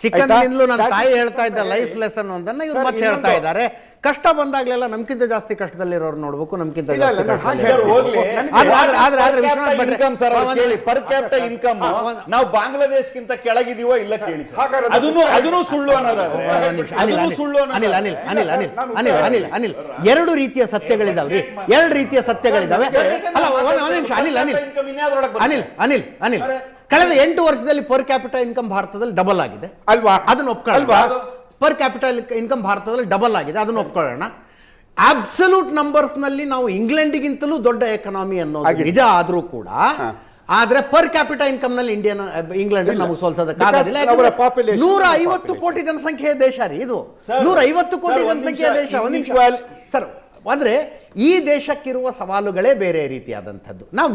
ಚಿಕ್ಕಂದಿನಿಂದಲೂ ನನ್ನ? ತಾಯಿ ಹೇಳ್ತಾ ಇದ್ದ ಲೈಫ್ ಲೆಸನ್ ಒಂದನ್ನ ಇವ್ರು ಮತ್ತೆ ಹೇಳ್ತಾ ಇದ್ದಾರೆ. ಕಷ್ಟ ಬಂದಾಗ್ಲೆಲ್ಲ ನಮ್ಕಿಂತ ಜಾಸ್ತಿ ಕಷ್ಟದಲ್ಲಿರೋರು ನೋಡ್ಬೇಕು ನಮ್ಕಿಂತ ಇನ್ಕಮ್ ಪರ್ ನಾವು ಬಾಂಗ್ಲಾದೇಶ್ಗಿಂತ ಕೆಳಗಿದೀವೋ ಇಲ್ಲ ಕೇಳಿ ಅದನ್ನು ಅದನ್ನು ಸುಳ್ಳು ಅನ್ನೋದಾದ್ರೆ. ಒಂದ್ ನಿಮಿಷ. ಅನಿಲ್ ಅದನ್ನು ಅನಿಲ್ ಸುಳ್ಳು ಅನಿಲ್ ಅನಿಲ್ ಅನಿಲ್ ಅನಿಲ್ ಅನಿಲ್ ಅನಿಲ್ ಅನಿಲ್. ಎರಡು ರೀತಿಯ ಸತ್ಯಗಳಿದಾವ್ರಿ ಎರಡು ರೀತಿಯ ಸತ್ಯಗಳಿದಾವೆ. ಅಲ್ಲ ಒಂದ್ ನಿಮಿಷ ಅನಿಲ್ ಅನಿಲ್? ಅನಿಲ್ ಅನಿಲ್ ಅನಿಲ್. ಕಳೆದ ಎಂಟು ವರ್ಷದಲ್ಲಿ ಪರ್ ಕ್ಯಾಪಿಟಲ್ ಇನ್ಕಮ್ ಭಾರತದಲ್ಲಿ ಡಬಲ್ ಆಗಿದೆ. ಅಲ್ವಾ? ಅದನ್ನ ಒಪ್ಕೊಳ್ಳೋಣ? ಪರ್ ಕ್ಯಾಪಿಟಲ್ ಇನ್ಕಮ್ ಭಾರತದಲ್ಲಿ ಡಬಲ್ ಆಗಿದೆ. ಅದನ್ನ ಒಪ್ಕೊಳ್ಳೋಣ. ಅಬ್ಸಲ್ಯೂಟ್ ನಂಬರ್ಸ್ನಲ್ಲಿ ನಾವು ಇಂಗ್ಲೆಂಡ್ಗಿಂತಲೂ ದೊಡ್ಡ ಎಕನಾಮಿ ಅನ್ನೋದು ನಿಜ ಆದ್ರೂ ಕೂಡ ಆದ್ರೆ ಪರ್ ಕ್ಯಾಪಿಟಲ್ ಇನ್ಕಮ್ನಲ್ಲಿ ಇಂಡಿಯನ್ ಇಂಗ್ಲೆಂಡ್ ನಾವು ನಮಗೆ ಸೋಲ್ಸೋದಕ್ಕಾಗೋದಿಲ್ಲ ನೂರ ಐವತ್ತು ಕೋಟಿ ಜನಸಂಖ್ಯೆಯ ದೇಶ ರೀ ಇದು. ನೂರ ಐವತ್ತು ಕೋಟಿ ಜನಸಂಖ್ಯೆಯ ದೇಶ ಸರ್ ಅಂದ್ರೆ ಈ ದೇಶಕ್ಕಿರುವ ಸವಾಲುಗಳೇ ಬೇರೆ ರೀತಿಯಾದಂಥದ್ದು. ನಾವು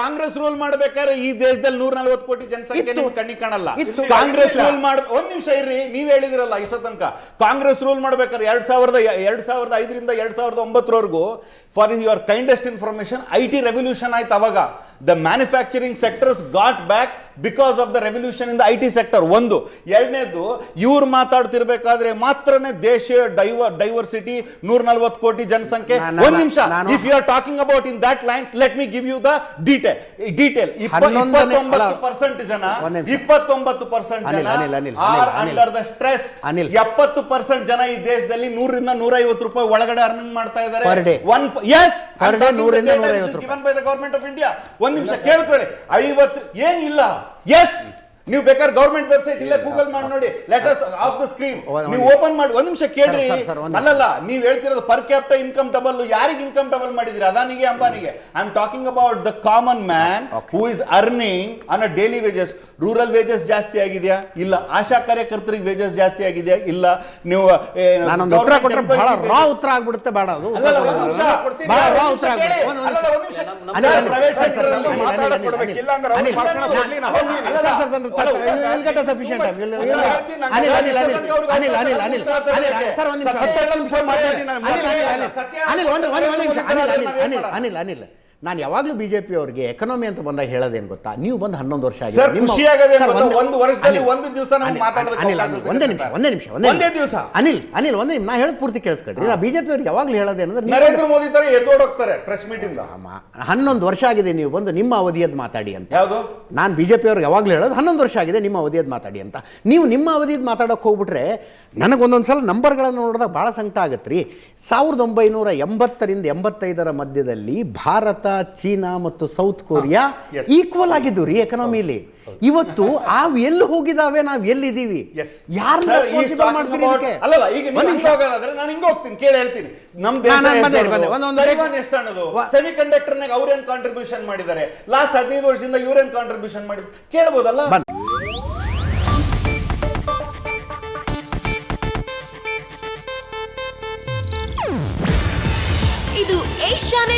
ಕಾಂಗ್ರೆಸ್ ರೂಲ್ ಮಾಡ್ಬೇಕಾದ್ರೆ ಈ ದೇಶದಲ್ಲಿ ನೂರ ನಲ್ವತ್ತು ಕೋಟಿ ಜನಸಂಖ್ಯೆ ಕಣ್ಣಿ ಕಣ್ಣಿಗೆ ಕಾಣಲ್ಲ ಕಾಂಗ್ರೆಸ್ ರೂಲ್ ಮಾಡ್ ಒಂದ್ ನಿಮಿಷ ಇರ್ರಿ ನೀವ್ ಹೇಳಿದಿರಲ್ಲ ಇಷ್ಟ ತನಕ. ಕಾಂಗ್ರೆಸ್ ರೂಲ್ ಮಾಡ್ಬೇಕಾದ್ರೆ ಎರಡ್ ಸಾವಿರದ ಎರಡ್ ಸಾವಿರದ ಐದರಿಂದ ಎರಡ್ ಸಾವಿರದ ಒಂಬತ್ತರವರೆಗೂ for your kindest information I T revolution ಆಯ್ತು ಅವಾಗ. The manufacturing sectors got back because of the revolution in the I T sector ಒಂದು. ಎರಡನೇದು ಇವ್ರು ಮಾತಾಡ್ತಿರ್ಬೇಕಾದ್ರೆ ಮಾತ್ರನೇ ದೇಶ ಡೈವ ಡೈವರ್ಸಿಟಿ ನೂರ ನಲ್ವತ್ತು ಕೋಟಿ ಜನಸಂಖ್ಯೆ. ಒಂದ್ ನಿಮಿಷ. If you are talking about in that lines let me give you the detail detail ಇಪ್ಪತ್ತೊಂಬತ್ತು ಪರ್ಸೆಂಟ್ ಜನ. ಇಪ್ಪತ್ತೊಂಬತ್ತು ಪರ್ಸೆಂಟ್ ಜನ are. Under the stress Anil. ಎಪ್ಪತ್ತು ಪರ್ಸೆಂಟ್ ಜನ ಈ ದೇಶದಲ್ಲಿ ನೂರಿಂದ ನೂರ ಐವತ್ತು ರೂಪಾಯಿ ಒಳಗಡೆ ಅರ್ನಿಂಗ್ ಮಾಡ್ತಾ ಇದ್ದಾರೆ. One is given by the government of India ಒಂದ್ ನಿಮಿಷ ಕೇಳ್ಕೊಳ್ಳಿ. ಐವತ್ತು ಏನಿಲ್ಲ. ಎಸ್ ನೀವು ಬೇಕಾದ್ರೆ ಗೌರ್ಮೆಂಟ್ ವೆಬ್ಸೈಟ್ ಇಲ್ಲ ಗೂಗಲ್ ಮಾಡಿ ನೋಡಿ ಲೆಟರ್ಸ್ ಆಫ್ ದ ಸ್ಕ್ರೀನ್ ನೀವು ಓಪನ್ ಮಾಡಿ ಒಂದ್ ನಿಮಿಷ ಕೇಳ್ರಿ. ಅಲ್ಲಲ್ಲ ನೀವ್ ಹೇಳ್ತಿರೋದು ಪರ್ ಕ್ಯಾಪ್ಟ ಇನ್ಕಮ್ ಡಬಲ್ ಯಾರಿಗೆ ಇನ್ಕಮ್ ಡಬಲ್ ಮಾಡಿದ್ರಿ ಅದಾನಿಗೆ ಅಂಬಾನಿಗೆ I am talking about the common man who is earning on a daily wages rural wages ಜಾಸ್ತಿ ಆಗಿದೆಯಾ ಇಲ್ಲ ಆಶಾ ಕಾರ್ಯಕರ್ತರಿಗೆ ವೇಜಸ್ ಜಾಸ್ತಿ ಆಗಿದೆಯಾ ಇಲ್ಲ ನೀವು ಉತ್ತರ ಆಗ್ಬಿಡುತ್ತೆ ಬೇಡ ಅದು ಪ್ರೈವೇಟ್ ಅನಿಲ್ ಅನಿಲ್ ಅನಿಲ್ ಅನಿಲ್, ನಾನು. ಯಾವಾಗಲೂ ಬಿಜೆಪಿ ಅವರಿಗೆ ಎಕನಾಮಿ ಅಂತ ಬಂದಾಗ ಹೇಳೋದೇನು ಗೊತ್ತಾ? ನೀವು ಬಂದು ಹನ್ನೊಂದು ವರ್ಷ? ಒಂದು- ನಿಮಿಷ ಒಂದೇ ನಿಮಿಷ ಒಂದೇ ದಿವಸ. ಅನಿಲ್ ಅನಿಲ್ ಒಂದೇ ನಿಮಿಷ ನಾ ಹೇಳೋದು ಪೂರ್ತಿ ಕೇಳಿಸ್ಕೊಳ್ರಿ ನಾ ಬಿಜೆಪಿ ಅವ್ರಿಗೆ ಯಾವಾಗಲೂ ಹೇಳೋದೇನಂದ್ರೆ ನರೇಂದ್ರ ಮೋದಿ ತರ ಎದ್ದೋಡೋಗ್ತಾರೆ ಪ್ರೆಸ್ ಮೀಟ್ ಇಂದ. ಹನ್ನೊಂದು ವರ್ಷ ಆಗಿದೆ ನೀವು ಬಂದು ನಿಮ್ಮ ಅವಧಿಯದ್ದು ಮಾತಾಡಿ ಅಂತ. ಯಾವುದು? ನಾನು ಬಿಜೆಪಿ ಅವ್ರಿಗೆ ಯಾವಾಗಲೂ ಹೇಳೋದು ಹನ್ನೊಂದು ವರ್ಷ ಆಗಿದೆ ನಿಮ್ಮ ಅವಧಿಯದ್ದು ಮಾತಾಡಿ ಅಂತ. ನೀವು ನಿಮ್ಮ ಅವಧಿಯದ್ದು ಮಾತಾಡೋಕೆ ಹೋಗ್ಬಿಟ್ರೆ ನನಗೊಂದೊಂದು ಸಲ ನಂಬರ್ಗಳನ್ನು ನೋಡಿದಾಗ ಭಾಳ ಸಂಕಟ ಆಗತ್ತೆ ರೀ ಸಾವಿರದ ಒಂಬೈನೂರ ಎಂಬತ್ತರಿಂದ ಎಂಬತ್ತೈದರ ಮಧ್ಯದಲ್ಲಿ ಭಾರತ ಚೀನಾ ಮತ್ತು ಸೌತ್ ಕೊರಿಯಾ. ಈಕ್ವಲ್ ಆಗಿದ್ದು ರೀ ಎಕನಾಮಿಲಿ ಇವತ್ತು ಆ ಎಲ್ಲಿ ಹೋಗಿದಾವೆ ನಾವ್ ಎಲ್ಲಿದ್ದೀವಿ? ಸೆಮಿ ಕಂಡಕ್ಟರ್ನಾಗ ಅವ್ರೇನ್ ಕಾಂಟ್ರಿಬ್ಯೂಷನ್ ಮಾಡಿದ್ದಾರೆ? ಲಾಸ್ಟ್ ಹದಿನೈದು ವರ್ಷದಿಂದ ಇವ್ರೇನ್ ಕಾಂಟ್ರಿಬ್ಯೂಷನ್ ಮಾಡಿದ್ರು ಕೇಳ್ಬೋದಲ್ಲ? ಬನ್ನಿ. ಇದು ಏಷ್ಯಾನೆಟ್